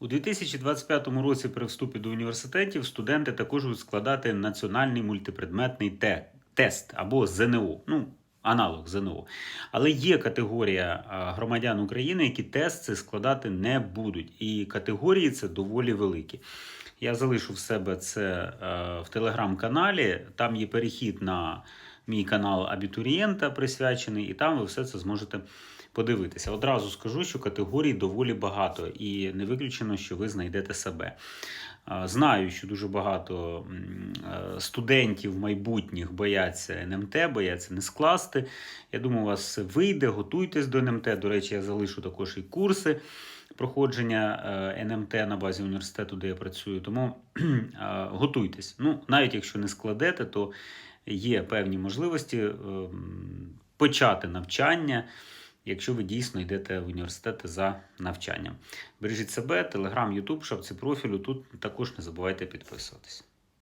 У 2025 році при вступі до університетів студенти також будуть складати національний мультипредметний те- тест або ЗНО. Ну, аналог ЗНО. Але є категорія громадян України, які тест цей складати не будуть. І категорії це доволі великі. Я залишу в себе це е, в телеграм-каналі. Там є перехід на мій канал абітурієнта присвячений, і там ви все це зможете подивитися. Одразу скажу, що категорій доволі багато, і не виключено, що ви знайдете себе. Знаю, що дуже багато е, студентів майбутніх бояться НМТ, бояться не скласти. Я думаю, у вас вийде, готуйтесь до НМТ. До речі, я залишу також і курси проходження е, НМТ на базі університету, де я працюю. Тому готуйтесь. Ну, навіть якщо не складете, то є певні можливості ем, почати навчання, якщо ви дійсно йдете в університети за навчанням. Бережіть себе, телеграм, ютуб, шапці профілю. Тут також не забувайте підписуватись.